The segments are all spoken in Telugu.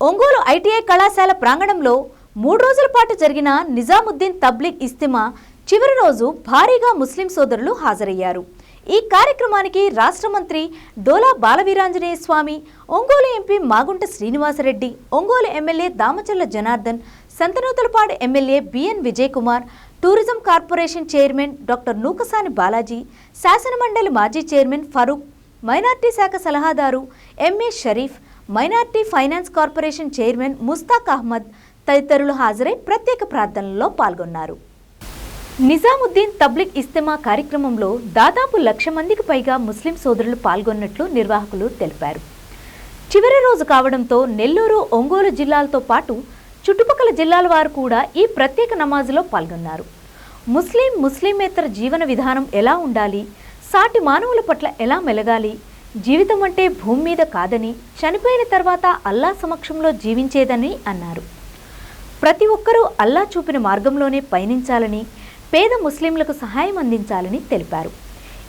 ఒంగోలు ఐటీఐ కళాశాల ప్రాంగణంలో మూడు రోజుల పాటు జరిగిన నిజాముద్దీన్ తబ్లిగ్ ఇస్తిమా చివరి రోజు భారీగా ముస్లిం సోదరులు హాజరయ్యారు. ఈ కార్యక్రమానికి రాష్ట్ర మంత్రి Dola Balaveeranjaneya Swamy Ongole MP Magunta Srinivasareddy Ongole MLA Damacharla Janardhan Santhanuthalapadu MLA B N Vijay Kumar tourism corporation chairman doctor Nookasani Balaji శాసనమండలి మాజీ చైర్మన్ ఫరూక్ మైనార్టీ శాఖ సలహాదారు M A Sharif minority finance corporation chairman Mushtaq Ahmed తదితరులు హాజరై ప్రత్యేక ప్రార్థనల్లో పాల్గొన్నారు. నిజాముద్దీన్ తబ్లిగ్ ఇస్తమా కార్యక్రమంలో దాదాపు లక్ష మందికి పైగా ముస్లిం సోదరులు పాల్గొన్నట్లు నిర్వాహకులు తెలిపారు. చివరి రోజు కావడంతో నెల్లూరు ఒంగోలు జిల్లాలతో పాటు చుట్టుపక్కల జిల్లాల వారు కూడా ఈ ప్రత్యేక నమాజులో పాల్గొన్నారు. ముస్లిం ముస్లిమేతర జీవన విధానం ఎలా ఉండాలి? సాటి మానవుల పట్ల ఎలా మెలగాలి? జీవితం అంటే భూమి మీద కాదని చనిపోయిన తర్వాత అల్లా సమక్షంలో జీవించేదని అన్నారు. ప్రతి ఒక్కరూ అల్లా చూపిన మార్గంలోనే పయనించాలని పేద ముస్లింలకు సహాయం అందించాలని తెలిపారు.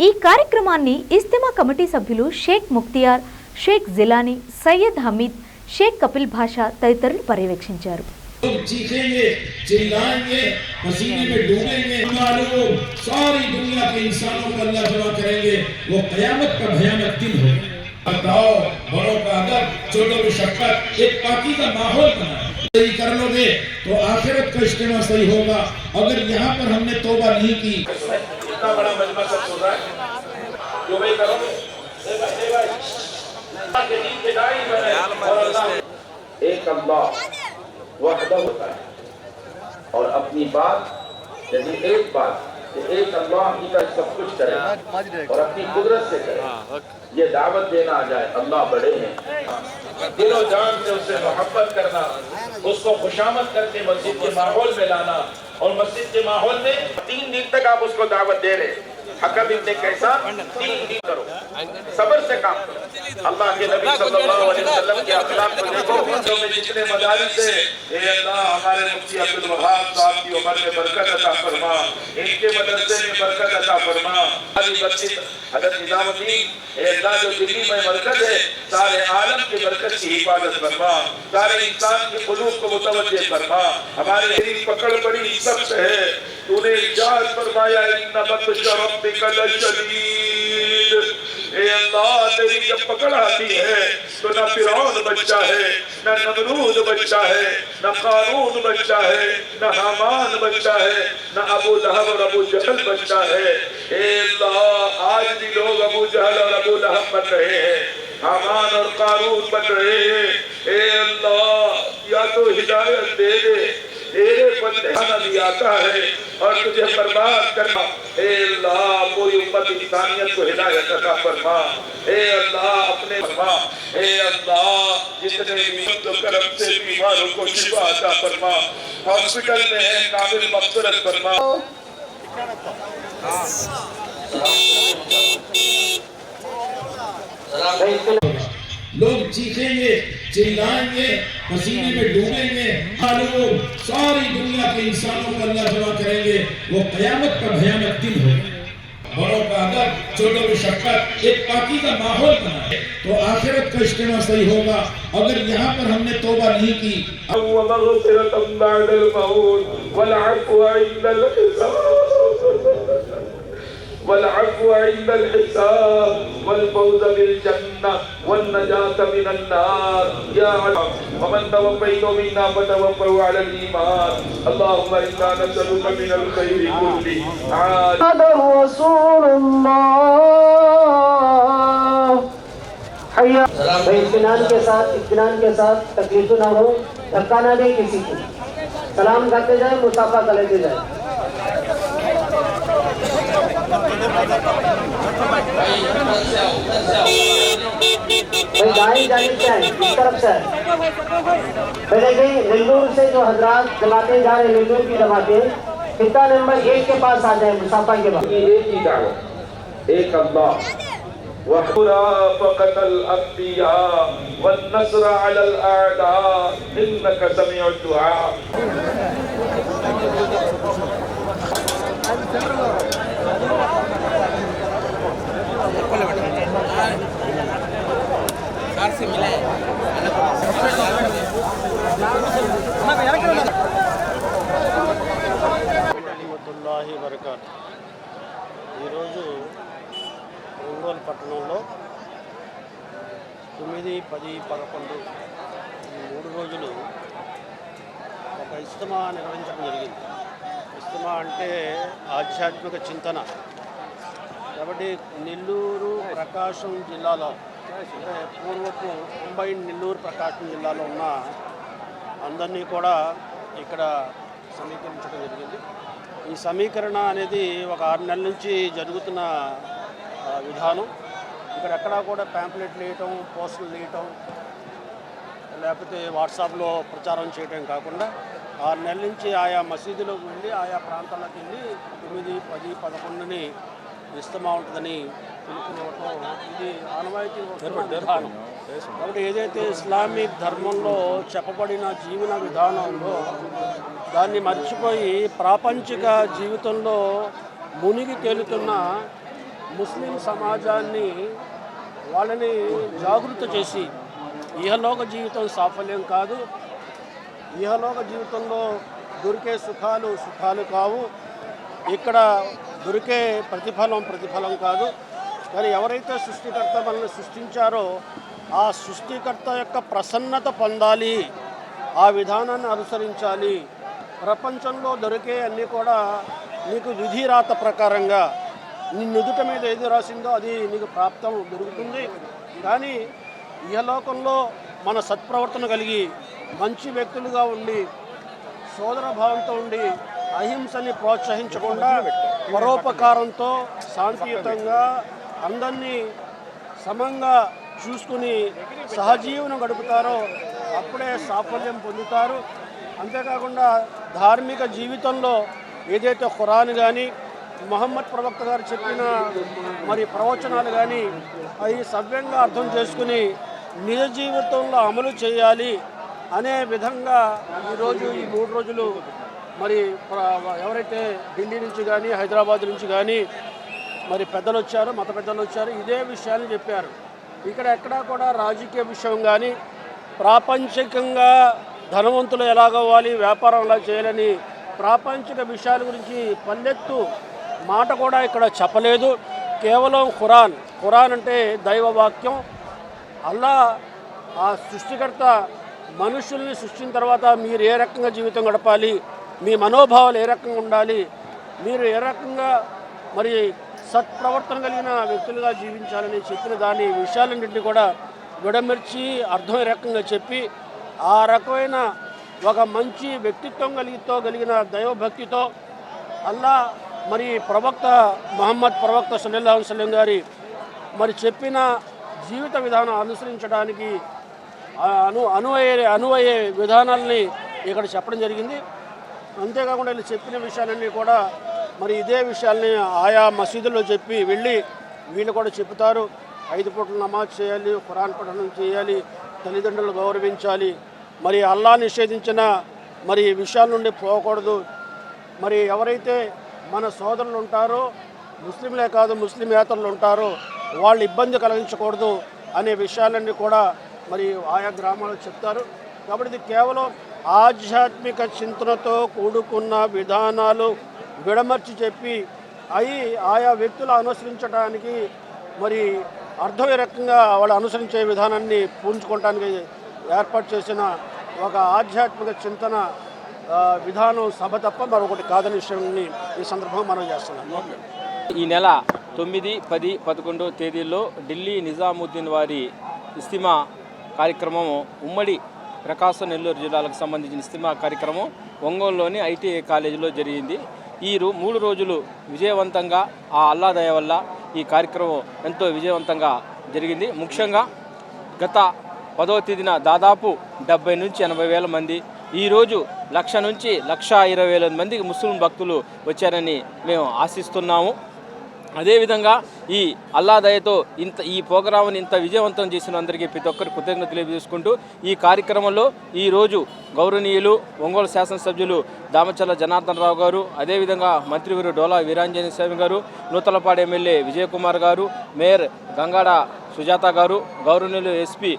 ఈ కార్యక్రమాన్ని ఇస్తిమా కమిటీ సభ్యులు షేక్ ముక్తియార్ షేక్ జిలానీ సయ్యద్ హమీద్ షేక్ కపిల్ భాషా తదితరులు పర్యవేక్షించారు. لوگ چیخیں گے چلائیں گے پسینے میں ڈوبیں گے۔ معلوم ساری دنیا کے انسانوں کو اللہ جمع کریں گے وہ قیامت کا بھیانک دن ہوگا بتاؤ بڑوں کا ادب چھوٹوں کی شفقت ایک پاکی کا ماحول بنا صحیح کر لو گے تو آخرت کا اجتماع صحیح ہوگا۔ اگر یہاں پر ہم نے توبہ نہیں کی۔ اتنا بڑا مجمع سب ہو رہا ہے؟ جو بھائی کرو اے اللہ کے دین کے دائی بنے اور اللہ۔ ایک اللہ۔ وحدہ ہوتا ہے۔ اور اپنی بات یعنی ایک بات، کہ ایک اللہ ہی کا سب کچھ کرے اور اپنی قدرت سے کرے۔ یہ دعوت دینا آ جائے، اللہ بڑے ہیں۔ دل و جان سے اسے محبت کرنا، اس کو خوشامد کر کے مسجد کے ماحول میں لانا۔ اور مسجد کے ماحول میں تین دن تک آپ اس کو دعوت دے رہے ہیں۔ حکم ابن کیسا تین ہی کرو۔ صبر سے کام کرو۔ اللہ کے نبی صلی اللہ علیہ وسلم کے اخلاق کو دیکھو۔ جو میں جتنے مدارس سے، اے اللہ، ہمارے مفتی عبد الوہاب صاحب کی عمر میں برکت عطا فرما۔ ان کے مدرسے میں برکت عطا فرما۔ علی مسجد، حضرت نظام الدین، اے اللہ، جو دلی میں برکت ہے، سارے عالم کی برکت کی حفاظت فرما۔ سارے انسان کی قلوب کو متوجہ فرما۔ ہمارے پکڑ بڑی سخت ہے۔ تو نے اجاز فرمایا ان بطش ربی کل شدید۔ اے اللہ، تیری جب پکڑ آتی ہے تو نہ فرعون بچہ ہے، نہ نمرود بچہ ہے، نہ قارون بچہ ہے، نہ حامان بچہ ہے، نہ ابو لہب اور ابو جہل بچہ ہے۔ اے اللہ، آج بھی لوگ ابو جہل اور ابو لہب بن رہے ہیں، حامان اور قارون بن رہے ہیں۔ اے اللہ، یا تو ہدایت دے دے خزانہ لیا آتا ہے اور تجھے برباد کرنا اے اللہ، پوری امت انسانیت کو ہدایت عطا فرما۔ اے اللہ، اپنے فرما۔ اے اللہ، جتنے امید و کرم سے بیماروں کو شفا عطا فرما۔ ہاسپٹل میں ہے کامل مقصرت فرما۔ السلام علیکم لوگ چیخیں گے، چلائیں گے، پسینے میں ڈوبیں گے۔ لوگ ساری دنیا کے انسانوں کو اللہ جمع کریں گے، وہ قیامت کا بھیانک دن ہوگا۔ بڑوں کا ادب چھوٹوں کی شکت ایک پاکی کا ماحول بنا ہے۔ تو آخرت کا اجتماع صحیح ہوگا۔ اگر یہاں پر ہم نے توبہ نہیں کی۔ وَمَغْفِرَةً بَعْدَ الْمَوْتِ، وَالْعَفْوَ عِنْدَ الْخِسَارِ والعفو عند الحساب والفوز بالجنة والنجاة من النار. يا عزيز ومن توفيت منا فتوفوا على الإيمان. اللهم إنا نسألك من الخير كله عاد. رسول الله. حيا اطمینان کے ساتھ اطمینان کے ساتھ تکلیف نہ ہو دھکا نہ دے کسی کو۔ سلام کرتے جائیں مسافہ کرتے جائیں۔ دائیں جانب سے ہے اس طرف سے۔ ہے دیکھیں نلور سے جو حضرات جماعتیں جا رہے ہیں نلور کی جماعتیں خطہ نمبر ایک کے پاس آ جائیں مسافہ کے بعد؟ ایک ہی دعوت ایک اللہ۔ وخرافقة الأنبياء والنصر على الأعداء إنك سميع الدعاء۔ తొమ్మిది పది పదకొండు ఈ మూడు రోజులు ఒక ఇస్తమా నిర్వహించడం జరిగింది. ఇస్తమా అంటే ఆధ్యాత్మిక చింతన. కాబట్టి నెల్లూరు ప్రకాశం జిల్లాలో అంటే పూర్వపు ముంబై నెల్లూరు ప్రకాశం జిల్లాలో ఉన్న అందరినీ కూడా ఇక్కడ సమీకరించడం జరిగింది. ఈ సమీకరణ అనేది ఒక ఆరు నెలల నుంచి జరుగుతున్న విధానం. ఇక్కడ ఎక్కడా కూడా ప్యాంప్లెట్లు వేయటం పోస్టులు వేయటం లేకపోతే వాట్సాప్లో ప్రచారం చేయటం కాకుండా ఆరు నెలల నుంచి ఆయా మసీదులోకి వెళ్ళి ఆయా ప్రాంతాలకు వెళ్ళి తొమ్మిది పది పదకొండుని ఇస్తమా ఉంటుందని పిలుపునివ్వటం ఇది ఆనవాయితీ విధానం. కాబట్టి ఏదైతే ఇస్లామిక్ ధర్మంలో చెప్పబడిన జీవన విధానం ఉందో దాన్ని మర్చిపోయి ప్రాపంచిక జీవితంలో మునిగి తేలుతున్న ముస్లిం సమాజాన్ని వాళ్ళని జాగృత చేసి ఇహలోక జీవితం సాఫల్యం కాదు. ఇహలోక జీవితంలో దొరికే సుఖాలు సుఖాలు కావు. ఇక్కడ దొరికే ప్రతిఫలం ప్రతిఫలం కాదు. కానీ ఎవరైతే సృష్టికర్త మనల్ని సృష్టించారో ఆ సృష్టికర్త యొక్క ప్రసన్నత పొందాలి. ఆ విధానాన్ని అనుసరించాలి. ప్రపంచంలో దొరికే అన్నీ కూడా నీకు విధిరాత ప్రకారంగా నీ నుదుట మీద ఏది రాసిందో అది నీకు ప్రాప్తం దొరుకుతుంది. కానీ లోకంలో మన సత్ప్రవర్తన కలిగి మంచి వ్యక్తులుగా ఉండి సోదర భావంతో ఉండి అహింసని ప్రోత్సహించకుండా పరోపకారంతో శాంతియుతంగా అందరినీ సమంగా చూసుకుని సహజీవనం గడుపుతారో అప్పుడే సాఫల్యం పొందుతారు. అంతేకాకుండా ధార్మిక జీవితంలో ఏదైతే ఖురాన్ కానీ మొహమ్మద్ ప్రవక్త గారు చెప్పిన మరి ప్రవచనాలు కానీ అవి సవ్యంగా అర్థం చేసుకుని నిజ జీవితంలో అమలు చేయాలి అనే విధంగా ఈరోజు ఈ మూడు రోజులు మరి ఎవరైతే ఢిల్లీ నుంచి కానీ హైదరాబాద్ నుంచి కానీ మరి పెద్దలు వచ్చారు మత పెద్దలు వచ్చారు ఇదే విషయాన్ని చెప్పారు. ఇక్కడ ఎక్కడా కూడా రాజకీయ విషయం కానీ ప్రాపంచికంగా ధనవంతులు ఎలాగవ్వాలి వ్యాపారం ఎలా చేయాలని ప్రాపంచిక విషయాల గురించి పల్లెత్తు మాట కూడా ఇక్కడ చెప్పలేదు. కేవలం ఖురాన్. ఖురాన్ అంటే దైవ వాక్యం అల్లా ఆ సృష్టికర్త మనుషుల్ని సృష్టించిన తర్వాత మీరు ఏ రకంగా జీవితం గడపాలి? మీ మనోభావాలు ఏ రకంగా ఉండాలి? మీరు ఏ రకంగా మరి సత్ప్రవర్తన కలిగిన వ్యక్తులుగా జీవించాలని చెప్పిన దాని విషయాలన్నింటినీ కూడా విడమర్చి అర్థం ఏ రకంగా చెప్పి ఆ రకమైన ఒక మంచి వ్యక్తిత్వం కలిగితో కలిగిన దైవభక్తితో అల్లా మరి ప్రవక్త మహమ్మద్ ప్రవక్త సల్లల్లాహు అలైహి గారి మరి చెప్పిన జీవిత విధానం అనుసరించడానికి అను అనువయ్యే అనువయ్యే విధానాల్ని ఇక్కడ చెప్పడం జరిగింది. అంతేకాకుండా వీళ్ళు చెప్పిన విషయాలన్నీ కూడా మరి ఇదే విషయాల్ని ఆయా మసీదుల్లో చెప్పి వెళ్ళి వీళ్ళు కూడా చెప్తారు ఐదు పూటలు నమాజ్ చేయాలి ఖురాన్ పఠనం చేయాలి తల్లిదండ్రులు గౌరవించాలి. మరి అల్లా నిషేధించిన మరి విషయాల నుండి పోకూడదు. మరి ఎవరైతే మన సోదరులు ఉంటారు ముస్లింలే కాదు ముస్లిమేతరులు ఉంటారు వాళ్ళు ఇబ్బంది కలిగించకూడదు అనే విషయాలన్నీ కూడా మరి ఆయా గ్రామాలు చెప్తారు. కాబట్టి ఇది కేవలం ఆధ్యాత్మిక చింతనతో కూడుకున్న విధానాలు విడమర్చి చెప్పి అవి ఆయా వ్యక్తులు అనుసరించడానికి మరి అర్థం రకంగా వాళ్ళు అనుసరించే విధానాన్ని పూంచుకోవటానికి ఏర్పాటు చేసిన ఒక ఆధ్యాత్మిక చింతన విధానం సభ తప్ప మరొకటి కాదని విషయాన్ని ఈ సందర్భంగా మనం చేస్తున్నాం. ఈ నెల తొమ్మిది పది పదకొండో తేదీల్లో ఢిల్లీ నిజాముద్దీన్ వారి ఇస్తిమా కార్యక్రమం ఉమ్మడి ప్రకాశం నెల్లూరు జిల్లాలకు సంబంధించిన ఇస్తిమా కార్యక్రమం ఒంగోలులోని ఐటీఐ కాలేజీలో జరిగింది. ఈ మూడు రోజులు విజయవంతంగా ఆ అల్లాదయ వల్ల ఈ కార్యక్రమం ఎంతో విజయవంతంగా జరిగింది. ముఖ్యంగా గత పదవ తేదీన దాదాపు డెబ్బై నుంచి ఎనభై వేల మంది ఈరోజు లక్ష నుంచి లక్ష ఇరవై వేల మందికి ముస్లిం భక్తులు వచ్చారని మేము ఆశిస్తున్నాము. అదేవిధంగా ఈ అల్లాదయతో ఇంత ఈ ప్రోగ్రామ్ని ఇంత విజయవంతం చేసిన అందరికీ ప్రతి ఒక్కరు కృతజ్ఞతలు తెలియజేసుకుంటూ ఈ కార్యక్రమంలో ఈరోజు గౌరవనీయులు ఒంగోలు శాసనసభ్యులు దామచల్ల జనార్దన్ రావు గారు అదేవిధంగా మంత్రివర్యులు డోలా వీరాంజనేయ స్వామి గారు నూతలపాడు ఎమ్మెల్యే విజయకుమార్ గారు మేయర్ గంగాడ సుజాత గారు గౌరవనీయులు ఎస్పీ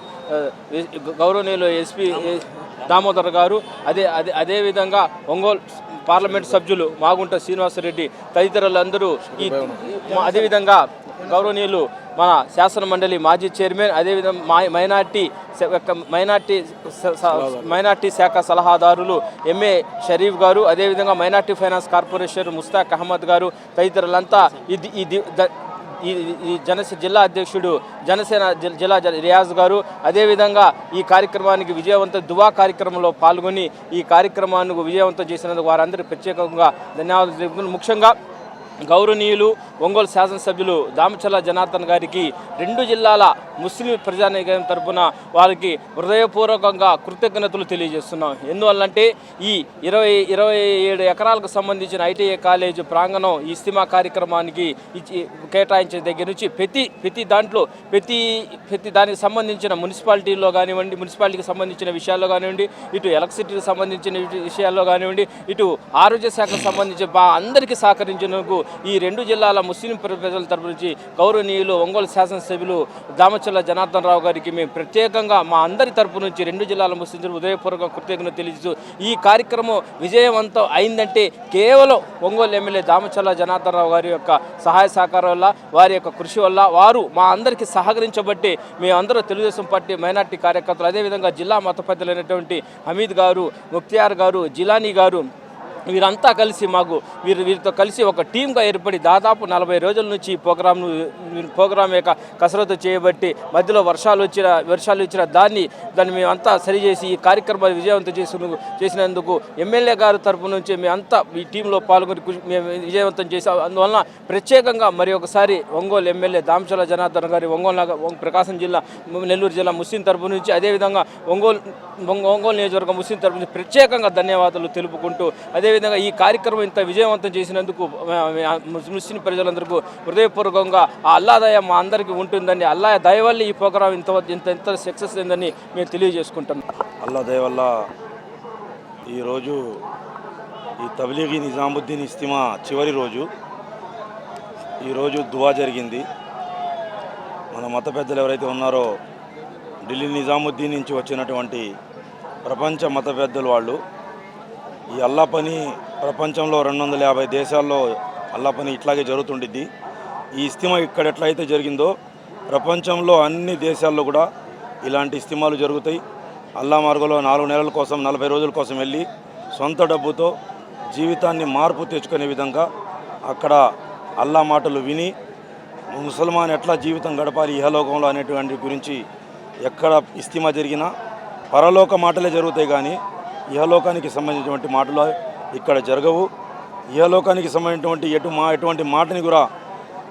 గౌరవనీయులు ఎస్పీ దామోదర్ గారు అదే అదే అదేవిధంగా ఒంగోలు పార్లమెంట్ సభ్యులు మాగుంట శ్రీనివాసరెడ్డి తదితరులందరూ ఈ అదేవిధంగా గౌరవనీయులు మన శాసన మండలి మాజీ చైర్మన్ అదేవిధంగా మా మైనార్టీ మైనార్టీ మైనార్టీ శాఖ సలహాదారులు ఎంఏ షరీఫ్ గారు అదేవిధంగా minority finance corporation Mushtaq Ahmed garu తదితరులంతా ఇది ఇది ఈ ఈ జనసేన జిల్లా అధ్యక్షుడు జనసేన జిల్లా జ- రియాజ్ గారు. అదేవిధంగా ఈ కార్యక్రమానికి విజయవంతం దువా కార్యక్రమంలో పాల్గొని ఈ కార్యక్రమాన్ని విజయవంతం చేసినందుకు వారందరికీ ప్రత్యేకంగా ధన్యవాదాలు ముఖ్యంగా గౌరవనీయులు ఒంగోలు శాసనసభ్యులు దామచల్ల జనార్దన్ గారికి రెండు జిల్లాల ముస్లిం ప్రజానీకం తరపున వారికి హృదయపూర్వకంగా కృతజ్ఞతలు తెలియజేస్తున్నాం. ఎందువల్లంటే ఈ ఇరవై ఇరవై ఏడు ఎకరాలకు సంబంధించిన ఐటీఐ కాలేజ్ ప్రాంగణం ఈ ఇస్తిమా కార్యక్రమానికి ఇచ్చి కేటాయించిన దగ్గర నుంచి ప్రతి ప్రతి దాంట్లో ప్రతి ప్రతి దానికి సంబంధించిన మున్సిపాలిటీలో కానివ్వండి మున్సిపాలిటీకి సంబంధించిన విషయాల్లో కానివ్వండి ఇటు ఎలక్ట్రిసిటీకి సంబంధించిన విషయాల్లో కానివ్వండి ఇటు ఆరోగ్య శాఖకు సంబంధించి బా అందరికీ సహకరించినందుకు ఈ రెండు జిల్లాల ముస్లిం ప్రజల తరపు నుంచి గౌరవనీయులు ఒంగోలు శాసనసభ్యులు దామచల్ల జనార్దన్ రావు గారికి మేము ప్రత్యేకంగా మా అందరి తరపు నుంచి రెండు జిల్లాల ముస్లిం ఉదయపూర్వక కృతజ్ఞత తెలియజేస్తూ ఈ కార్యక్రమం విజయవంతం అయిందంటే కేవలం ఒంగోలు ఎమ్మెల్యే దామచల్ల జనార్దన్ రావు గారి యొక్క సహాయ సహకారం వల్ల వారి యొక్క కృషి వల్ల వారు మా అందరికీ సహకరించబట్టి మేమందరూ తెలుగుదేశం పార్టీ మైనార్టీ కార్యకర్తలు అదేవిధంగా జిల్లా మత పెద్దలైనటువంటి హమీద్ గారు ముక్తియార్ గారు జిలానీ గారు వీరంతా కలిసి మాకు వీరు వీరితో కలిసి ఒక టీంగా ఏర్పడి దాదాపు నలభై రోజుల నుంచి ఈ ప్రోగ్రామ్ను ప్రోగ్రామ్ ప్రోగ్రాం యొక్క కసరత్తు చేయబట్టి మధ్యలో వర్షాలు వచ్చిన వర్షాలు వచ్చిన దాన్ని దాన్ని మేమంతా సరిచేసి ఈ కార్యక్రమాన్ని విజయవంతం చేసిన చేసినందుకు ఎమ్మెల్యే గారి తరపు నుంచి మేమంతా ఈ టీంలో పాల్గొని మేము విజయవంతం చేసాం అందువలన ప్రత్యేకంగా మరి ఒకసారి ఒంగోలు ఎమ్మెల్యే దామచల జనార్దన్ గారి ఒంగోలు ప్రకాశం జిల్లా నెల్లూరు జిల్లా ముస్లిం తరపు నుంచి అదేవిధంగా ఒంగోలు ఒంగోలు నియోజకవర్గం ముస్లిం తరపు నుంచి ప్రత్యేకంగా ధన్యవాదాలు తెలుపుకుంటూ అదే అదేవిధంగా ఈ కార్యక్రమం ఇంత విజయవంతం చేసినందుకు ముస్లిం ప్రజలందరికీ హృదయపూర్వకంగా ఆ అల్లా దయ మా అందరికీ ఉంటుందని అల్లా దయ వల్ల ఈ ప్రోగ్రాం ఇంత ఇంత ఇంత సక్సెస్ అయిందని మేము తెలియజేసుకుంటున్నాం. అల్లా దయ వల్ల ఈరోజు ఈ తబ్లీగీ నిజాముద్దీన్ ఇస్తిమా చివరి రోజు. ఈరోజు దువా జరిగింది. మన మత పెద్దలు ఎవరైతే ఉన్నారో ఢిల్లీ నిజాముద్దీన్ నుంచి వచ్చినటువంటి ప్రపంచ మత పెద్దలు వాళ్ళు ఈ అల్లా పని ప్రపంచంలో రెండు వందల యాభై దేశాల్లో అల్లా పని ఇట్లాగే జరుగుతుండిద్ది. ఈ ఇస్తిమా ఇక్కడ ఎట్లయితే జరిగిందో ప్రపంచంలో అన్ని దేశాల్లో కూడా ఇలాంటి ఇస్తిమాలు జరుగుతాయి. అల్లా మార్గంలో నాలుగు నెలల కోసం నలభై రోజుల కోసం వెళ్ళి సొంత డబ్బుతో జీవితాన్ని మార్పు తెచ్చుకునే విధంగా అక్కడ అల్లా మాటలు విని ముసల్మాన్ ఎట్లా జీవితం గడపాలి ఇహలోకంలో అనేటువంటి గురించి ఎక్కడ ఇస్తిమా జరిగినా పరలోక మాటలే జరుగుతాయి కానీ ఇహలోకానికి సంబంధించినటువంటి మాటలు ఇక్కడ జరగవు. ఇహలోకానికి సంబంధించినటువంటి ఎటు మా ఎటువంటి మాటని కూడా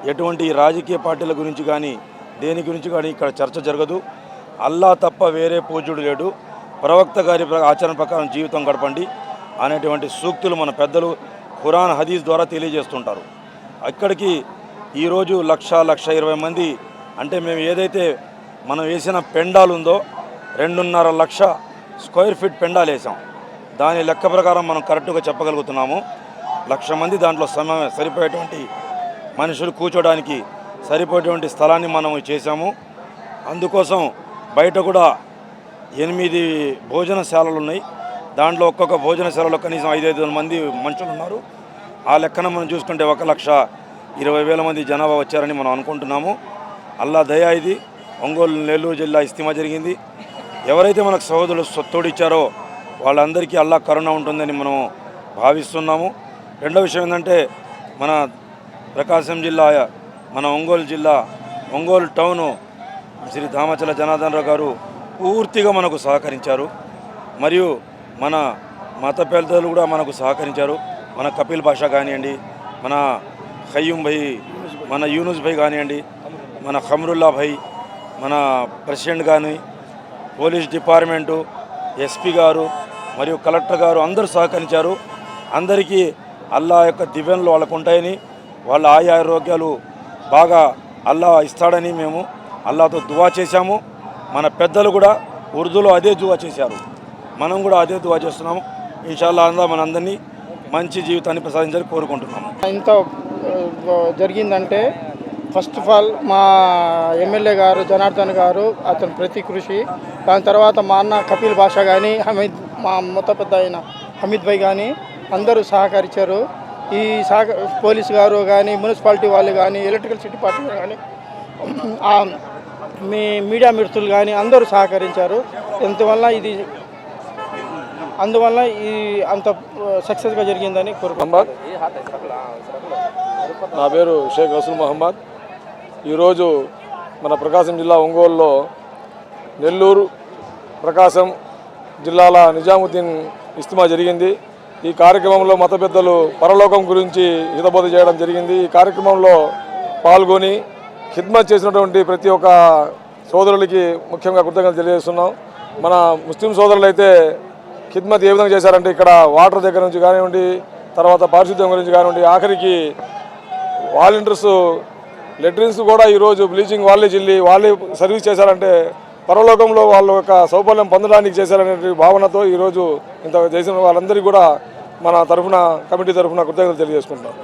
ఎటువంటి రాజకీయ పార్టీల గురించి కానీ దేని గురించి కానీ ఇక్కడ చర్చ జరగదు. అల్లా తప్ప వేరే పూజ్యుడు లేడు. ప్రవక్త గారి ప్ర- ఆచరణ ప్రకారం జీవితం గడపండి అనేటువంటి సూక్తులు మన పెద్దలు ఖురాన్ హదీస్ ద్వారా తెలియజేస్తుంటారు. అక్కడికి ఈరోజు లక్ష లక్ష ఇరవై మంది అంటే మేము ఏదైతే మనం వేసిన పెండాలు ఉందో రెండున్నర లక్ష స్క్వేర్ ఫీట్ పెండాలు వేసాం. దాని లెక్క ప్రకారం మనం కరెక్ట్గా చెప్పగలుగుతున్నాము. లక్ష మంది దాంట్లో సమ సరిపోయేటువంటి మనుషులు కూర్చోడానికి సరిపోయేటువంటి స్థలాన్ని మనం చేశాము. అందుకోసం బయట కూడా ఎనిమిది భోజనశాలలు ఉన్నాయి. దాంట్లో ఒక్కొక్క భోజనశాలలో కనీసం ఐదైదు వందల మంది మనుషులు ఉన్నారు. ఆ లెక్కన మనం చూసుకుంటే ఒక లక్ష ఇరవై వేల మంది జనాభా వచ్చారని మనం అనుకుంటున్నాము. అల్లా దయా ఇది. ఒంగోలు నెల్లూరు జిల్లా ఇస్తిమా జరిగింది. ఎవరైతే మనకు సహోదరులు సొత్తోడిచ్చారో వాళ్ళందరికీ అల్లా కరుణ ఉంటుందని మనం భావిస్తున్నాము. రెండో విషయం ఏంటంటే మన ప్రకాశం జిల్లా మన ఒంగోలు జిల్లా ఒంగోలు టౌను శ్రీ దామచల జనార్దన్ రావు గారు పూర్తిగా మనకు సహకరించారు. మరియు మన మత పెద్దలు కూడా మనకు సహకరించారు. మన కపిల్ భాష కానివ్వండి మన ఖయ్యూం భయ్ మన యూనుస్ భయ్ కానివ్వండి మన ఖమ్రుల్లా భయ్ మన ప్రెసిడెంట్ కానీ పోలీస్ డిపార్ట్మెంటు ఎస్పీ గారు మరియు కలెక్టర్ గారు అందరూ సహకరించారు. అందరికీ అల్లా యొక్క దివ్యంలో వాళ్ళకు ఉంటాయని వాళ్ళ ఆయా ఆరోగ్యాలు బాగా అల్లా ఇస్తాడని మేము అల్లాతో దువా చేశాము. మన పెద్దలు కూడా ఉర్దూలో అదే దువా చేశారు. మనం కూడా అదే దువా చేస్తున్నాము. ఇన్షాల్లా అందా మనందరినీ మంచి జీవితాన్ని ప్రసాదించాలని కోరుకుంటున్నాము. ఇంత జరిగిందంటే ఫస్ట్ ఆఫ్ ఆల్ మా ఎమ్మెల్యే గారు జనార్దన్ గారు అతని ప్రతి కృషి. దాని తర్వాత మా అన్న కపిల్ భాష కానీ హమీద్ మా మొత్త పెద్ద అయిన హమీద్ భాయ్ కానీ అందరూ సహకరించారు. ఈ సహక పోలీస్ గారు కానీ మున్సిపాలిటీ వాళ్ళు కానీ ఎలక్ట్రికల్ సిటీ పార్టీ కానీ మీ మీడియా మిత్రులు కానీ అందరూ సహకరించారు. ఇందువల్ల ఇది అందువల్ల ఈ అంత సక్సెస్గా జరిగిందని కోరుకుంటున్నాను. నా పేరు షేక్ రసూల్ మహమ్మద్. ఈరోజు మన ప్రకాశం జిల్లా ఒంగోలులో నెల్లూరు ప్రకాశం జిల్లాల నిజాముద్దీన్ ఇస్తిమా జరిగింది. ఈ కార్యక్రమంలో మత పెద్దలు పరలోకం గురించి హితబోధ చేయడం జరిగింది. ఈ కార్యక్రమంలో పాల్గొని ఖిద్మత్ చేసినటువంటి ప్రతి ఒక్క సోదరులకి ముఖ్యంగా కృతజ్ఞతలు తెలియజేస్తున్నాం. మన ముస్లిం సోదరులు అయితే ఖిద్మత్ ఏ విధంగా చేశారంటే ఇక్కడ వాటర్ దగ్గర నుంచి కానివ్వండి తర్వాత పారిశుద్ధ్యం గురించి కానివ్వండి ఆఖరికి వాలంటీర్స్ లెట్రిన్స్ కూడా ఈరోజు బ్లీచింగ్ వాళ్ళే చెల్లి వాళ్ళే సర్వీస్ చేశారంటే పరలోకంలో వాళ్ళ యొక్క సౌకర్యం పొందడానికి చేశారనే భావనతో ఈరోజు ఇంత చేసిన వాళ్ళందరికీ కూడా మన తరఫున కమిటీ తరఫున కృతజ్ఞతలు తెలియజేసుకుంటున్నాం.